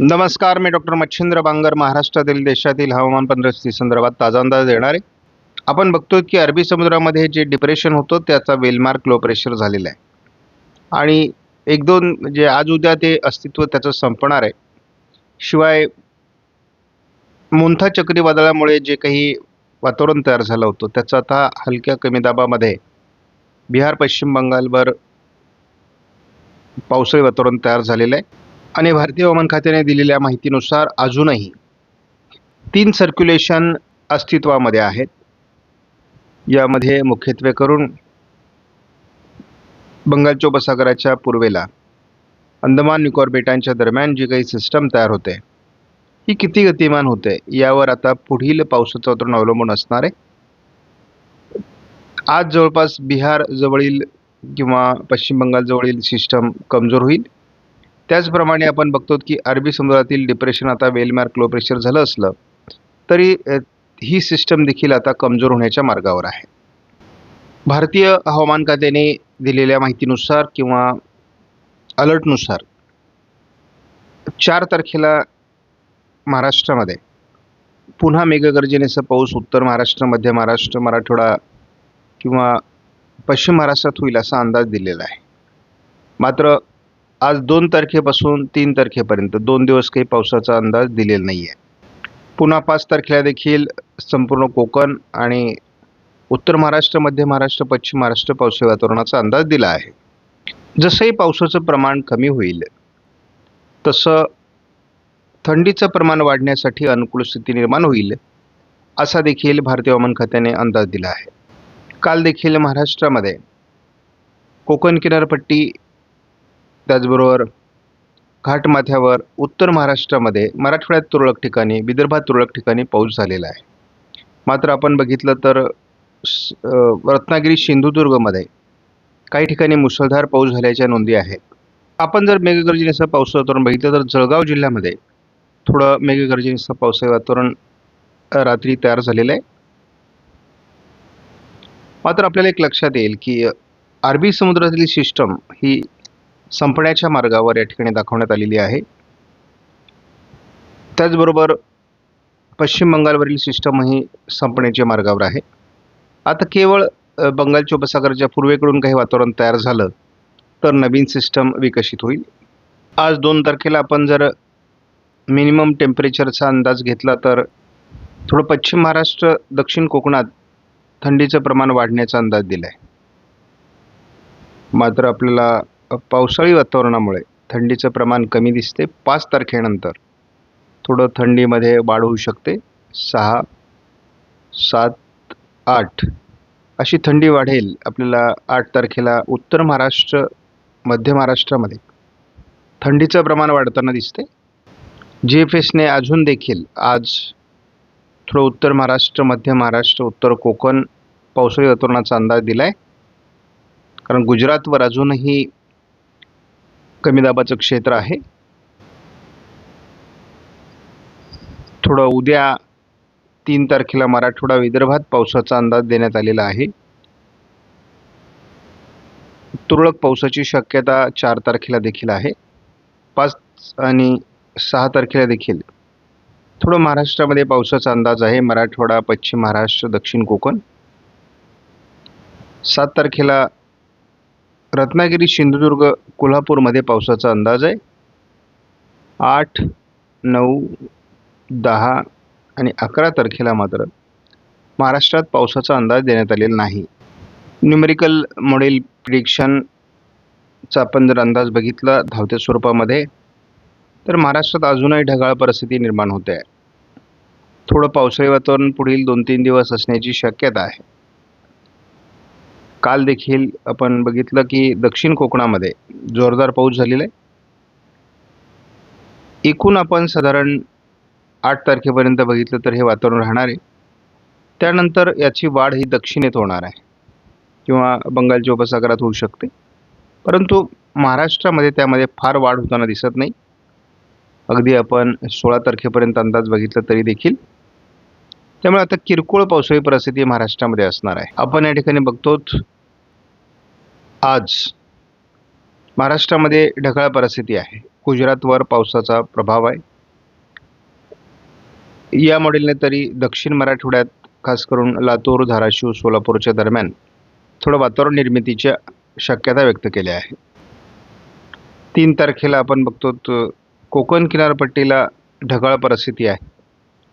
नमस्कार मी डॉक्टर मच्छिंद्र बांगर महाराष्ट्रातील देशातील हवामान परिस्थिती संदर्भात ताजा अंदाज देणार. आहे आपण बघतो की अरबी समुद्रामध्ये जे डिप्रेशन होतं त्याचा वेलमार्क लो प्रेशर झालेला आहे. आणि एक दोन जे आज उद्या ते अस्तित्व त्याचं संपणार आहे. शिवाय मोंथा चक्रीवादळामुळे जे काही वातावरण तयार झालं होतं त्याचं आता हलक्या कमी दाबामध्ये बिहार पश्चिम बंगालवर पावसाळी वातावरण तयार झालेलं आहे. आणि भारतीय हवामान खात्याने दिलेल्या माहितीनुसार अजूनही तीन सर्क्युलेशन अस्तित्वामध्ये आहेत. यामध्ये मुख्यत्वे करून बंगालच्या उपसागराच्या पूर्वेला अंदमान निकोबार बेटांच्या दरम्यान जी काही सिस्टम तयार होते ही किती गतिमान होते यावर आता पुढील पावसाचं वातावरण अवलंबून असणार आहे. आज जवळपास बिहार जवळील किंवा पश्चिम बंगालजवळील सिस्टम कमजोर होईल. त्याचप्रमाणे आपण बघतो की अरबी समुद्रातील डिप्रेशन आता वेलमार्क लो प्रेशर झालं असलं तरी ही सिस्टम देखील आता कमजोर होण्याच्या मार्गावर आहे. भारतीय हवामान खात्याने दिलेल्या माहितीनुसार किंवा अलर्टनुसार चार तारखेला महाराष्ट्रामध्ये पुन्हा मेघगर्जनेचा पाऊस उत्तर महाराष्ट्र मध्य महाराष्ट्र मराठवाडा किंवा पश्चिम महाराष्ट्रात होईल असा अंदाज दिलेला आहे. मात्र आज दोन तारखेपासून तीन तारखेपर्यंत दोन दिवस काही पावसाचा अंदाज दिलेला नाही आहे पुन्हा पाच तारखेला देखील संपूर्ण कोकण आणि उत्तर महाराष्ट्र मध्य महाराष्ट्र पश्चिम महाराष्ट्र पावसाळी वातावरणाचा अंदाज दिला आहे. जसंही पावसाचं प्रमाण कमी होईल तसं थंडीचं प्रमाण वाढण्यासाठी अनुकूल स्थिती निर्माण होईल असा देखील भारतीय हवामान खात्याने अंदाज दिला आहे. काल देखील महाराष्ट्रामध्ये कोकण किनारपट्टी त्याचबरोबर घाटमाथ्यावर उत्तर महाराष्ट्रामध्ये मराठवाड्यात तुरळक ठिकाणी विदर्भात तुरळक ठिकाणी पाऊस झालेला आहे. मात्र आपण बघितलं तर रत्नागिरी सिंधुदुर्गमध्ये काही ठिकाणी मुसळधार पाऊस झाल्याच्या नोंदी आहेत. आपण जर मेघगर्जनेचं पावसाचं वातावरण बघितलं तर जळगाव जिल्ह्यामध्ये थोडं मेघगर्जनेचं पाऊस वातावरण रात्री तयार झालेलं आहे. मात्र आपल्याला एक लक्षात येईल की अरबी समुद्रातील सिस्टम ही संपण्याच्या मार्गावर या ठिकाणी दाखवण्यात आलेली आहे. त्याचबरोबर पश्चिम बंगालवरील सिस्टमही संपण्याच्या मार्गावर आहे. आता केवळ बंगालच्या उपसागराच्या पूर्वेकडून काही वातावरण तयार झालं तर नवीन सिस्टम विकसित होईल. आज दोन तारखेला आपण जर मिनिमम टेम्परेचरचा अंदाज घेतला तर थोडं पश्चिम महाराष्ट्र दक्षिण कोकणात थंडीचं प्रमाण वाढण्याचा अंदाज दिला आहे मात्र आपल्याला पावसाळी वातावरणामुळे थंडीचं प्रमाण कमी दिसते पाच तारखेनंतर. थोडं थंडीमध्ये वाढ होऊ शकते. सहा सात आठ अशी थंडी वाढेल आपल्याला आठ तारखेला उत्तर महाराष्ट्र मध्य महाराष्ट्रामध्ये. थंडीचं प्रमाण वाढताना दिसते. जी एफ एसने अजून देखील आज थोडं उत्तर महाराष्ट्र मध्य महाराष्ट्र उत्तर कोकण पावसाळी वातावरणाचा अंदाज दिला आहे कारण गुजरातवर अजूनही कमी दाबाचं क्षेत्र आहे. थोडं उद्या तीन तारखेला मराठवाडा विदर्भात पावसाचा अंदाज देण्यात आलेला आहे. तुरळक पावसाची शक्यता चार तारखेला देखील आहे. पाच आणि सहा तारखेला देखील. थोडं महाराष्ट्रामध्ये पावसाचा अंदाज आहे. मराठवाडा पश्चिम महाराष्ट्र दक्षिण कोकण. सात तारखेला रत्नागिरी सिंधुदुर्ग कोल्हापूरमध्ये पावसाचा अंदाज आहे. आठ नऊ दहा आणि अकरा तारखेला मात्र महाराष्ट्रात पावसाचा अंदाज देण्यात आलेला नाही. न्युमेरिकल मॉडेल प्रिडिक्शनचा आपण जर अंदाज बघितला धावत्या स्वरूपामध्ये तर महाराष्ट्रात अजूनही ढगाळ परिस्थिती निर्माण होते आहे. थोडं पावसाळी वातावरण पुढील दोन तीन दिवस असण्याची शक्यता आहे. काल देखील आपण बघितलं की दक्षिण कोकणामध्ये जोरदार पाऊस झालेला आहे. एकूण आपण साधारण आठ तारखेपर्यंत बघितलं तर हे वातावरण राहणार आहे. त्यानंतर याची वाढ ही दक्षिणेत होणार आहे. किंवा बंगालच्या उपसागरात होऊ शकते. परंतु महाराष्ट्रामध्ये त्यामध्ये फार वाढ होताना दिसत नाही. अगदी आपण सोळा तारखेपर्यंत अंदाज बघितला तरी देखील त्यामुळे आता किरकोळ पावसाळी परिस्थिती महाराष्ट्रामध्ये असणार आहे. आपण या ठिकाणी बघतो आज महाराष्ट्रामध्ये ढगाळ परिस्थिती आहे. गुजरातवर पावसाचा प्रभाव आहे. या मॉडेलने तरी दक्षिण मराठवाड्यात खास करून लातूर धाराशिव सोलापूरच्या दरम्यान थोडं वातावरण निर्मितीच्या शक्यता व्यक्त केल्या आहे तीन तारखेला आपण बघतो कोकण किनारपट्टीला ढगाळ परिस्थिती आहे.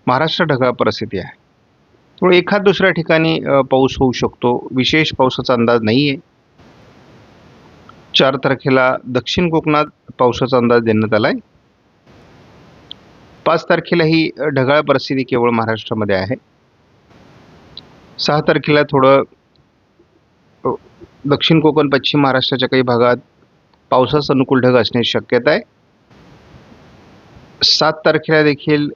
महाराष्ट्र ढगाळ परिस्थिती आहे. त्यामुळे एखाद दुसऱ्या ठिकाणी पाऊस होऊ शकतो. विशेष पावसाचा अंदाज नाही आहे चार तारखेला दक्षिण कोकणात पावसाचा अंदाज देण्यात आला आहे पाच तारखेला ही ढगाळ परिस्थिती केवळ महाराष्ट्रामध्ये आहे. सहा तारखेला थोडं दक्षिण कोकण पश्चिम महाराष्ट्राच्या काही भागात पावसास अनुकूल ढग असण्याची शक्यता आहे. सात तारखेला देखील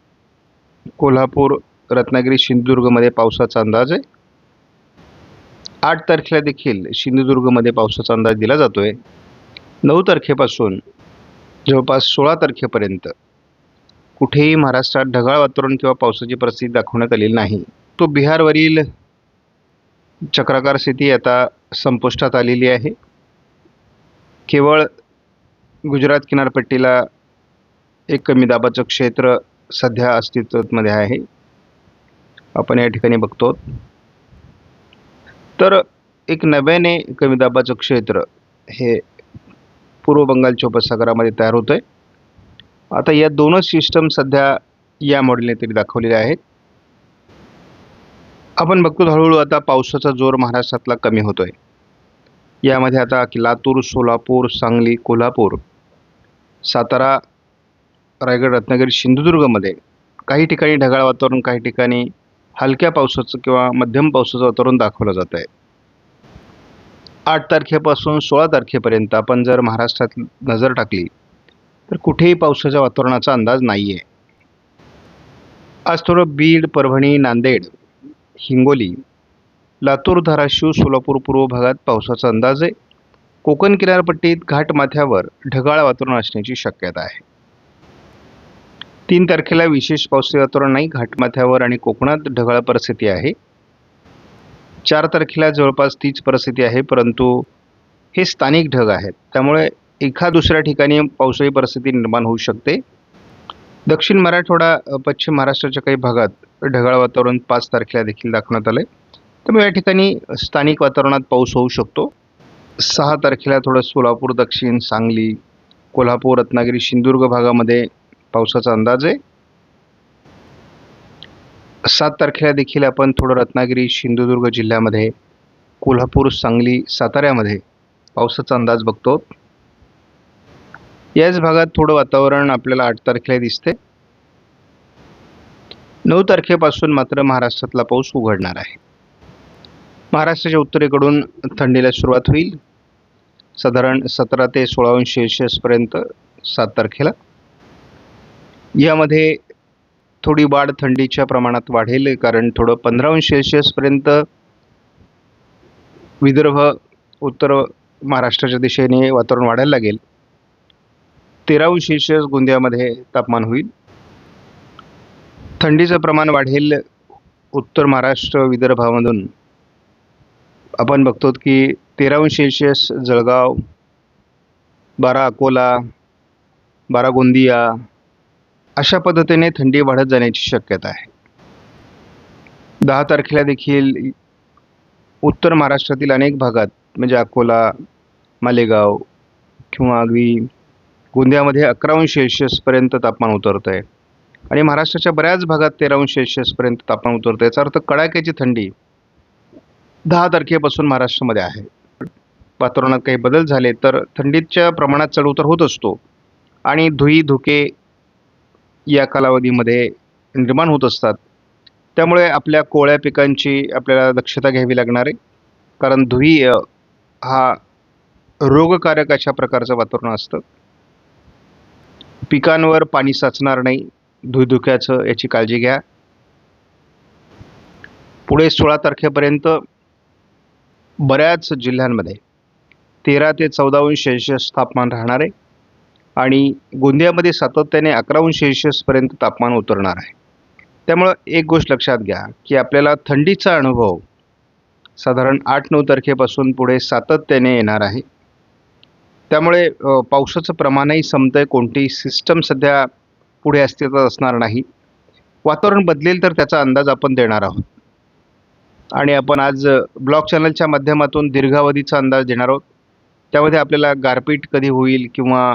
कोल्हापूर रत्नागिरी सिंधुदुर्गमध्ये पावसाचा अंदाज आहे. आठ तारखेला देखील सिंधुदुर्गमध्ये पावसाचा अंदाज दिला जातोय. नऊ तारखेपासून जवळपास सोळा तारखेपर्यंत कुठेही महाराष्ट्रात ढगाळ वातावरण किंवा पावसाची परिस्थिती दाखवण्यात आलेली नाही. तो बिहारवरील चक्राकार स्थिती आता संपुष्टात आलेली आहे. केवळ गुजरात किनारपट्टीला एक कमी दाबाचं क्षेत्र सध्या अस्तित्वामध्ये आहे. आपण या ठिकाणी बघतो. तर एक नव्याने कमी दाबाचं क्षेत्र हे पूर्व बंगालच्या उपसागरामध्ये तयार होतं आहे आता या दोनच सिस्टम सध्या या मॉडेलने तरी दाखवलेले आहेत. आपण बघतो हळूहळू आता पावसाचा जोर महाराष्ट्रातला कमी होतो आहे यामध्ये आता लातूर सोलापूर सांगली कोल्हापूर सातारा रायगड रत्नागिरी सिंधुदुर्गमध्ये काही ठिकाणी ढगाळ वातावरण काही ठिकाणी हलक्या पावसाचं किंवा मध्यम पावसाचं वातावरण दाखवलं जात आहे. आठ तारखेपासून सोळा तारखेपर्यंत आपण जर महाराष्ट्रात नजर टाकली तर कुठेही पावसाच्या वातावरणाचा अंदाज नाही आहे आज थोडं बीड परभणी नांदेड हिंगोली लातूर धाराशिव सोलापूर पूर्व भागात पावसाचा अंदाज आहे. कोकण किनारपट्टीत घाटमाथ्यावर ढगाळ वातावरण असण्याची शक्यता आहे. तीन तारखेला विशेष पावसाचे वातावरण नाही. घाटमाथ्यावर आणि कोकणात ढगाळ परिस्थिती आहे. चार तारखेला जवळपास तीच परिस्थिती आहे परंतु हे स्थानिक ढग आहेत. त्यामुळे एका दुसऱ्या ठिकाणी पावसाळी परिस्थिती निर्माण होऊ शकते. दक्षिण मराठवाडा पश्चिम महाराष्ट्राच्या काही भागात ढगाळ वातावरण पाच तारखेला देखील दाखवण्यात आलं आहे त्यामुळे या ठिकाणी स्थानिक वातावरणात पाऊस होऊ शकतो. सहा तारखेला थोडं सोलापूर दक्षिण सांगली कोल्हापूर रत्नागिरी सिंधुदुर्ग भागामध्ये पावसाचा अंदाज आहे. सात तारखेला देखील आपण थोडं रत्नागिरी सिंधुदुर्ग जिल्ह्यामध्ये कोल्हापूर सांगली साताऱ्यामध्ये पावसाचा अंदाज बघतो. याच भागात थोडं वातावरण आपल्याला आठ तारखेला दिसते. नऊ तारखेपासून मात्र महाराष्ट्रातला पाऊस उघडणार आहे. महाराष्ट्राच्या उत्तरेकडून थंडीला सुरुवात होईल. साधारण सतरा ते सोळा अंश सेल्सिअसपर्यंत सात तारखेला. यामध्ये थोडी वाढ थंडीच्या प्रमाणात वाढेल कारण थोडं पंधरा अंश सेल्शियसपर्यंत विदर्भ उत्तर महाराष्ट्राच्या दिशेने वातावरण वाढायला लागेल. तेरा अंश सेल्शियस गोंदियामध्ये तापमान होईल. थंडीचं प्रमाण वाढेल उत्तर महाराष्ट्र विदर्भामधून. आपण बघतो की तेरा अंश सेल्शियस जळगाव बारा अकोला बारा गोंदिया अशा पद्धतीने थंडी वाढत जाण्याची शक्यता आहे. दहा तारखेला देखील उत्तर महाराष्ट्रातील अनेक भागात म्हणजे अकोला मालेगाव किंवा अगदी गोंदियामध्ये अकरा अंश सेल्शियसपर्यंत तापमान उतरतं आहे आणि महाराष्ट्राच्या बऱ्याच भागात तेरा अंश सेल्शियसपर्यंत तापमान उतरतं याचा अर्थ कडाक्याची थंडी दहा तारखेपासून महाराष्ट्रामध्ये आहे. वातावरणात काही बदल झाले तर थंडीच्या प्रमाणात चढउतार होत असतो. आणि धुई धुके या कालावधीमध्ये निर्माण होत असतात. त्यामुळे आपल्या कोळ्या पिकांची आपल्याला दक्षता घ्यावी लागणार आहे. कारण धुई हा रोगकारक अशा प्रकारचं वातावरण असतं. पिकांवर पाणी साचणार नाही. धुईधुक्याचं याची काळजी घ्या. पुढे सोळा तारखेपर्यंत बऱ्याच जिल्ह्यांमध्ये तेरा ते चौदा अंश तापमान राहणार आहे. आणि गोंदियामध्ये सातत्याने अकरा अंश सेल्सिअसपर्यंत तापमान उतरणार आहे. त्यामुळं एक गोष्ट लक्षात घ्या की आपल्याला थंडीचा अनुभव साधारण आठ नऊ तारखेपासून पुढे सातत्याने येणार आहे. त्यामुळे पावसाचं प्रमाणही संपतंय कोणतीही सिस्टम सध्या पुढे अस्तित्वात असणार नाही. वातावरण बदलेल तर त्याचा अंदाज आपण देणार आहोत. आणि आपण आज ब्लॉग चॅनलच्या माध्यमातून दीर्घावधीचा अंदाज देणार आहोत. त्यामध्ये आपल्याला गारपीट कधी होईल किंवा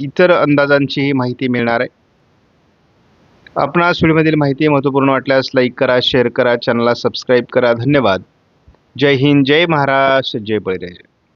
इतर अंदाजांचीही माहिती मिळणार आहे. आपणास व्हिडिओमधील माहिती महत्त्वपूर्ण वाटल्यास लाईक करा शेअर करा चॅनलला सबस्क्राईब करा. धन्यवाद. जय हिंद जय महाराष्ट्र जय बळीराजा.